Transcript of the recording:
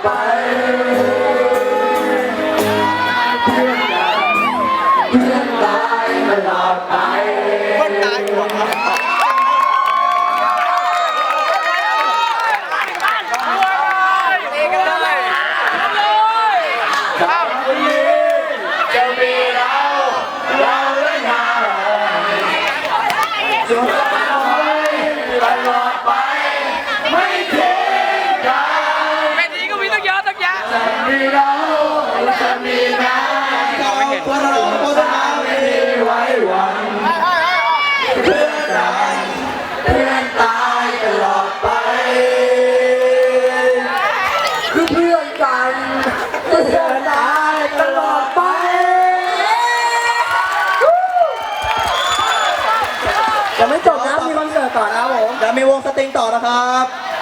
Bye. มีเราจะมีน้ำเราพวกเราพวกเราไม่มีไว้หวังเพื่อนกันเพื่อนตายตลอดไป คือเพื่อนกันเพื่อนตายตลอดไปยังไม่จบนะมีคอนเสิร์ตต่อนะครับผมจะมีวงสตริงต่อนะครับเพื่อน